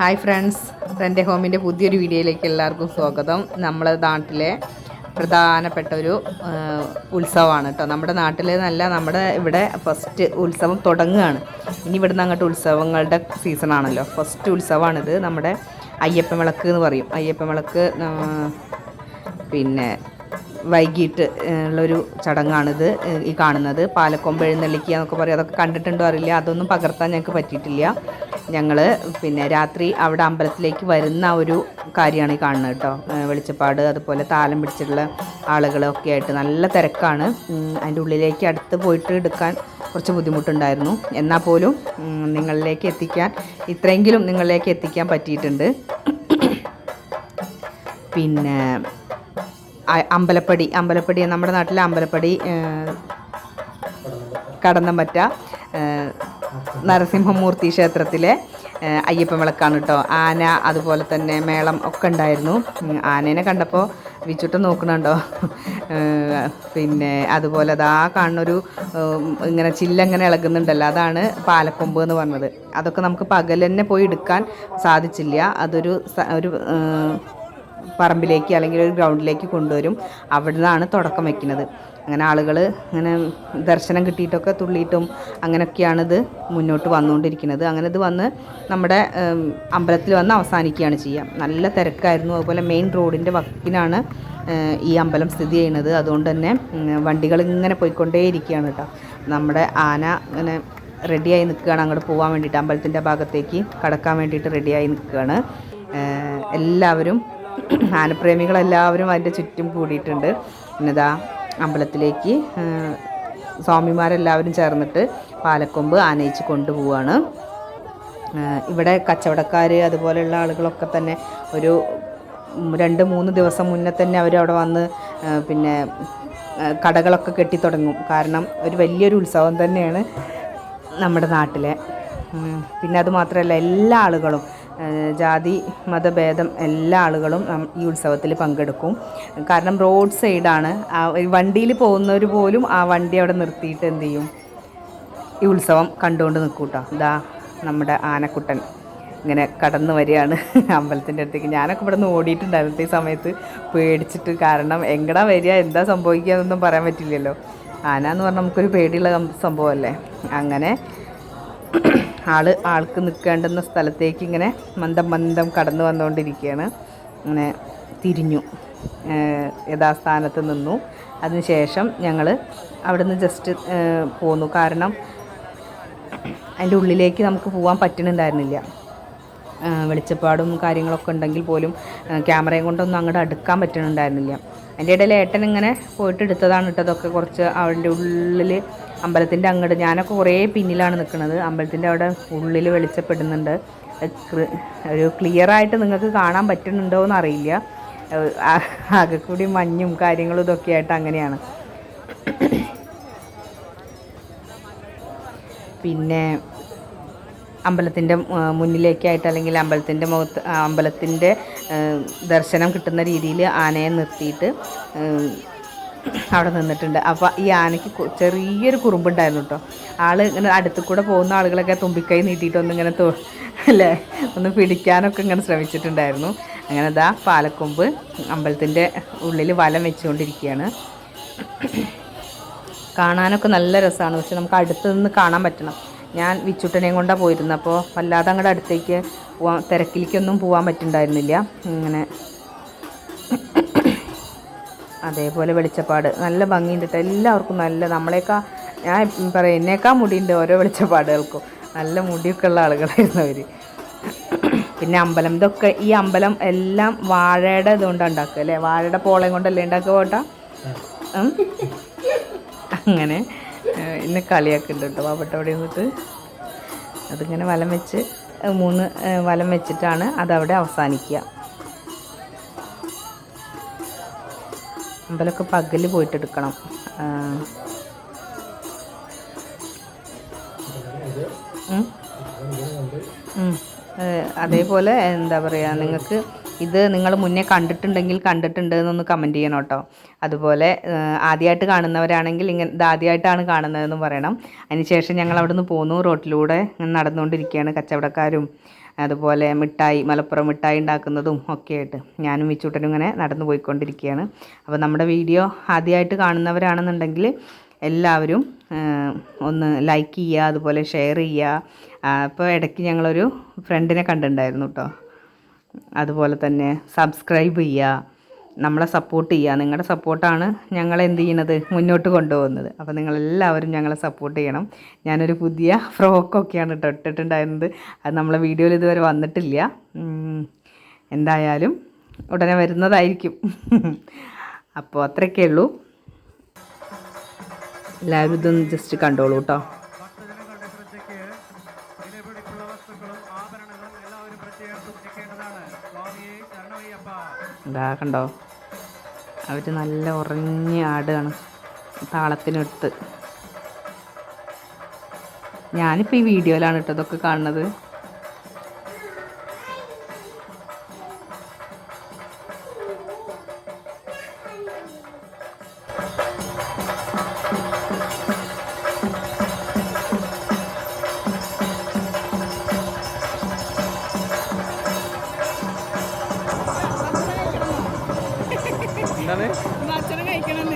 Hi friends എന്റെ ഹോമിന്റെ പുതിയൊരു വീഡിയോയിലേക്ക് എല്ലാവർക്കും സ്വാഗതം. നമ്മളെ നാട്ടിലെ പ്രധാനപ്പെട്ട ഒരു ഉത്സവമാണ് കേട്ടോ. നമ്മുടെ നാട്ടിൽ നല്ല നമ്മുടെ ഇവിടെ ഫസ്റ്റ് ഉത്സവം തുടങ്ങുകയാണ്. ഇനി ഇവിടുന്ന് അങ്ങോട്ട് ഉത്സവങ്ങളുടെ സീസണാണല്ലോ ഫസ്റ്റ് ഉത്സവമാണിത്. നമ്മുടെ അയ്യപ്പൻ വിളക്ക് എന്ന് പറയും. അയ്യപ്പൻ വിളക്ക് പിന്നെ വൈകിട്ട് ഉള്ളൊരു ചടങ്ങാണിത് ഈ കാണുന്നത്. പാലക്കൊമ്പ് എഴുന്നള്ളിക്കുക എന്നൊക്കെ പറയും. അതൊക്കെ കണ്ടിട്ടുണ്ടോ അറിയില്ല. അതൊന്നും പകർത്താൻ ഞങ്ങൾക്ക് പറ്റിയിട്ടില്ല. ഞങ്ങൾ പിന്നെ രാത്രി അവിടെ അമ്പലത്തിലേക്ക് വരുന്ന ഒരു കാര്യമാണ് ഈ കാണുന്നത് കേട്ടോ. വെളിച്ചപ്പാട് അതുപോലെ താലം പിടിച്ചിട്ടുള്ള ആളുകളൊക്കെ ആയിട്ട് നല്ല തിരക്കാണ്. അതിന്റെ ഉള്ളിലേക്ക് അടുത്ത് പോയിട്ട് എടുക്കാൻ കുറച്ച് ബുദ്ധിമുട്ടുണ്ടായിരുന്നു. എന്നാൽ പോലും നിങ്ങളിലേക്ക് എത്തിക്കാൻ ഇത്രയെങ്കിലും നിങ്ങളിലേക്ക് എത്തിക്കാൻ പറ്റിയിട്ടുണ്ട്. പിന്നെ അമ്പലപ്പടി അമ്പലപ്പടി നമ്മുടെ നാട്ടിലെ അമ്പലപ്പടി കടന്നമറ്റ നരസിംഹമൂർത്തി ക്ഷേത്രത്തിലെ അയ്യപ്പ വിളക്കാണ് കേട്ടോ. ആന അതുപോലെ തന്നെ മേളം ഒക്കെ ഉണ്ടായിരുന്നു. ആനേനെ കണ്ടപ്പോൾ വിച്ചുട്ട് നോക്കണുണ്ടോ പിന്നെ അതുപോലെ അതാ കാണുന്നൊരു ഇങ്ങനെ ചില്ലങ്ങനെ ഇളകുന്നുണ്ടല്ലോ. അതാണ് പാലക്കൊമ്പ് എന്ന് പറഞ്ഞത്. അതൊക്കെ നമുക്ക് പകൽ തന്നെ പോയി എടുക്കാൻ സാധിച്ചില്ല. അതൊരു ഒരു പറമ്പിലേക്ക് അല്ലെങ്കിൽ ഒരു ഗ്രൗണ്ടിലേക്ക് കൊണ്ടുവരും. അവിടെ നിന്നാണ് തുടക്കം വയ്ക്കുന്നത് അങ്ങനെ ആളുകൾ അങ്ങനെ ദർശനം കിട്ടിയിട്ടൊക്കെ തുള്ളിയിട്ടും അങ്ങനെയൊക്കെയാണ് ഇത് മുന്നോട്ട് വന്നുകൊണ്ടിരിക്കുന്നത്. അങ്ങനെ ഇത് വന്ന് നമ്മുടെ അമ്പലത്തിൽ വന്ന് അവസാനിക്കുകയാണ് ചെയ്യുക. നല്ല തിരക്കായിരുന്നു. അതുപോലെ മെയിൻ റോഡിന്റെ വക്കിനാണ് ഈ അമ്പലം സ്ഥിതി ചെയ്യുന്നത്. അതുകൊണ്ട് തന്നെ വണ്ടികൾ ഇങ്ങനെ പോയിക്കൊണ്ടേയിരിക്കുകയാണ് കേട്ടോ. നമ്മുടെ ആന അങ്ങനെ റെഡിയായി നിൽക്കുകയാണ്. അങ്ങോട്ട് പോകാൻ വേണ്ടിയിട്ട് അമ്പലത്തിന്റെ ഭാഗത്തേക്ക് കടക്കാൻ വേണ്ടിയിട്ട് റെഡിയായി നിൽക്കുകയാണ്. എല്ലാവരും ആനപ്രേമികളെല്ലാവരും അതിന്റെ ചുറ്റും കൂടിയിട്ടുണ്ട്. പിന്നെതാ അമ്പലത്തിലേക്ക് സ്വാമിമാരെല്ലാവരും ചേർന്നിട്ട് പാലക്കൊമ്പ് ആനയിച്ച് കൊണ്ടുപോവാണ്. ഇവിടെ കച്ചവടക്കാർ അതുപോലെയുള്ള ആളുകളൊക്കെ തന്നെ ഒരു രണ്ട് മൂന്ന് ദിവസം മുന്നേ തന്നെ അവരവിടെ വന്ന് പിന്നെ കടകളൊക്കെ കെട്ടിത്തുടങ്ങും. കാരണം ഒരു വലിയൊരു ഉത്സവം തന്നെയാണ് നമ്മുടെ നാട്ടിലെ. പിന്നെ അതുമാത്രമല്ല എല്ലാ ആളുകളും ജാതി മതഭേദം എല്ലാ ആളുകളും ഈ ഉത്സവത്തിൽ പങ്കെടുക്കും. കാരണം റോഡ് സൈഡാണ്. ആ വണ്ടിയിൽ പോകുന്നവർ പോലും ആ വണ്ടി അവിടെ നിർത്തിയിട്ട് എന്ത് ചെയ്യും? ഈ ഉത്സവം കണ്ടുകൊണ്ട് നിൽക്കും കേട്ടോ ഇതാ നമ്മുടെ ആനക്കുട്ടൻ ഇങ്ങനെ കടന്നു വരികയാണ് അമ്പലത്തിന്റെ അടുത്തേക്ക്. ഞാനൊക്കെ ഇവിടെ നിന്ന് ഓടിയിട്ടുണ്ടായിരുന്നു. ഈ സമയത്ത് പേടിച്ചിട്ട് കാരണം എങ്ങടാ വരിക? എന്താ സംഭവിക്കുക എന്നൊന്നും പറയാൻ പറ്റില്ലല്ലോ. ആന എന്ന് പറഞ്ഞാൽ നമുക്കൊരു പേടിയുള്ള സംഭവമല്ലേ? അങ്ങനെ ആൾ ആൾക്ക് നിൽക്കേണ്ടുന്ന സ്ഥലത്തേക്ക് ഇങ്ങനെ മന്ദം മന്ദം കടന്നു വന്നുകൊണ്ടിരിക്കുകയാണ്. അങ്ങനെ തിരിഞ്ഞു യഥാസ്ഥാനത്ത് നിന്നു. അതിനുശേഷം ഞങ്ങൾ അവിടുന്ന് ജസ്റ്റ് പോന്നു. കാരണം അതിന്റെ ഉള്ളിലേക്ക് നമുക്ക് പോകാൻ പറ്റുന്നുണ്ടായിരുന്നില്ല വെളിച്ചപ്പാടും കാര്യങ്ങളൊക്കെ ഉണ്ടെങ്കിൽ പോലും ക്യാമറയും കൊണ്ടൊന്നും അങ്ങോട്ട് അടുക്കാൻ പറ്റുന്നുണ്ടായിരുന്നില്ല അതിന്റെ ഇടയിൽ ഏട്ടൻ ഇങ്ങനെ പോയിട്ട് എടുത്തതാണ് ഇട്ടതൊക്കെ കുറച്ച് അവന്റെ ഉള്ളിൽ അമ്പലത്തിന്റെ അങ്ങോട്ട് ഞാനൊക്കെ കുറേ പിന്നിലാണ് നിൽക്കുന്നത്. അമ്പലത്തിന്റെ അവിടെ ഉള്ളിൽ വെളിച്ചപ്പെടുന്നുണ്ട്. ഒരു ക്ലിയർ ആയിട്ട് നിങ്ങൾക്ക് കാണാൻ പറ്റുന്നുണ്ടോ എന്ന് അറിയില്ല ഏഹ് ആകെ കൂടി മഞ്ഞും കാര്യങ്ങളും ഇതൊക്കെ ആയിട്ട് അങ്ങനെയാണ്. പിന്നെ അമ്പലത്തിന്റെ മുന്നിലേക്കായിട്ട് അല്ലെങ്കിൽ അമ്പലത്തിന്റെ മുഖത്ത് അമ്പലത്തിന്റെ ദർശനം കിട്ടുന്ന രീതിയിൽ ആനയെ നിർത്തിയിട്ട് അവിടെ നിന്നിട്ടുണ്ട്. അപ്പോൾ ഈ ആനയ്ക്ക് ചെറിയൊരു കുറുമ്പുണ്ടായിരുന്നു കേട്ടോ ആൾ ഇങ്ങനെ അടുത്ത് കൂടെ പോകുന്ന ആളുകളൊക്കെ തുമ്പിക്കൈ നീട്ടിയിട്ട് ഒന്ന് ഇങ്ങനെ തൊ അല്ലേ? ഒന്ന് പിടിക്കാനൊക്കെ ഇങ്ങനെ ശ്രമിച്ചിട്ടുണ്ടായിരുന്നു. അങ്ങനെ ഇതാ പാലക്കൊമ്പ് അമ്പലത്തിന്റെ ഉള്ളിൽ വലം വെച്ചുകൊണ്ടിരിക്കുകയാണ്. കാണാനൊക്കെ നല്ല രസമാണ് പക്ഷെ നമുക്ക് അടുത്ത് നിന്ന് കാണാൻ പറ്റണം. ഞാൻ വിച്ചുട്ടനെയും കൊണ്ടാണ് പോയിരുന്നത്. അപ്പോൾ വല്ലാതെ അങ്ങോട്ട് അടുത്തേക്ക് പോവാൻ തിരക്കിലേക്കൊന്നും പോകാൻ പറ്റുന്നുണ്ടായിരുന്നില്ല ഇങ്ങനെ അതേപോലെ വെളിച്ചപ്പാട്. നല്ല ഭംഗിയുണ്ട് കേട്ടോ എല്ലാവർക്കും നല്ല നമ്മളെക്കാ ഞാൻ പറയാം എന്നേക്കാൾ മുടിയുണ്ട് ഓരോ വെളിച്ചപ്പാടുകൾക്കും. നല്ല മുടിയൊക്കെ ഉള്ള ആളുകളായിരുന്നു അവർ പിന്നെ അമ്പലം. ഇതൊക്കെ ഈ അമ്പലം എല്ലാം വാഴയുടെ ഇതുകൊണ്ടാണ് ഉണ്ടാക്കുക അല്ലേ? വാഴയുടെ പോളയും കൊണ്ടല്ലേ ഉണ്ടാക്കുക പോട്ടാ അങ്ങനെ ഇന്ന് കളിയാക്കുന്നുണ്ട് കേട്ടോ പാവപ്പെട്ട അവിടെ നിന്നിട്ട് അതിങ്ങനെ വലം വെച്ച് മൂന്ന് വലം വെച്ചിട്ടാണ് അതവിടെ അവസാനിക്കുക. അമ്പലമൊക്കെ പകൽ പോയിട്ട് എടുക്കണം ആഹ്. ഉം. ഉം. ഏഹ്, അതേപോലെ എന്താ പറയുക നിങ്ങൾക്ക് ഇത് നിങ്ങൾ മുന്നേ കണ്ടിട്ടുണ്ടെങ്കിൽ കണ്ടിട്ടുണ്ട് എന്നൊന്ന് കമന്റ് ചെയ്യണം കേട്ടോ അതുപോലെ ആദ്യമായിട്ട് കാണുന്നവരാണെങ്കിൽ ഇങ്ങനെ ഇത് ആദ്യമായിട്ടാണ് കാണുന്നതെന്ന് പറയണം അതിനുശേഷം ഞങ്ങൾ അവിടെ നിന്ന് പോന്നു റോട്ടിലൂടെ നടന്നുകൊണ്ടിരിക്കുകയാണ് കച്ചവടക്കാരും അതുപോലെ മിഠായി മലപ്പുറം മിഠായി ഉണ്ടാക്കുന്നതും ഒക്കെ ആയിട്ട് ഞാനും വിച്ചൂട്ടനും ഇങ്ങനെ നടന്നു പോയിക്കൊണ്ടിരിക്കുകയാണ്. അപ്പോൾ നമ്മുടെ വീഡിയോ ആദ്യമായിട്ട് കാണുന്നവരാണെന്നുണ്ടെങ്കിൽ എല്ലാവരും ഒന്ന് ലൈക്ക് ചെയ്യുക അതുപോലെ ഷെയർ ചെയ്യുക. അപ്പോൾ ഇടയ്ക്ക് ഞങ്ങളൊരു ഫ്രണ്ടിനെ കണ്ടിട്ടുണ്ടായിരുന്നു കേട്ടോ അതുപോലെ തന്നെ സബ്സ്ക്രൈബ് ചെയ്യുക. നമ്മളെ സപ്പോർട്ട് ചെയ്യുക. നിങ്ങളുടെ സപ്പോർട്ടാണ് ഞങ്ങളെ എന്ത് ചെയ്യണത് മുന്നോട്ട് കൊണ്ടുപോകുന്നത്. അപ്പോൾ നിങ്ങളെല്ലാവരും ഞങ്ങളെ സപ്പോർട്ട് ചെയ്യണം. ഞാനൊരു പുതിയ ഫ്രോക്കൊക്കെയാണ് കേട്ടോ ഇട്ടിട്ടുണ്ടായിരുന്നത്. അത് നമ്മളെ വീഡിയോയിൽ ഇതുവരെ വന്നിട്ടില്ല. എന്തായാലും ഉടനെ വരുന്നതായിരിക്കും. അപ്പോൾ അത്രയൊക്കെ ഉള്ളൂ. എല്ലാവരും ഇതൊന്ന് ജസ്റ്റ് കണ്ടോളൂ കേട്ടോ ഇതാ കണ്ടോ? അവർ നല്ല ഉറങ്ങി ആടുകയാണ് താളത്തിനടുത്ത്. ഞാനിപ്പോൾ ഈ വീഡിയോയിലാണ് കേട്ടോ ഇതൊക്കെ കാണുന്നത്. കഴിക്കണം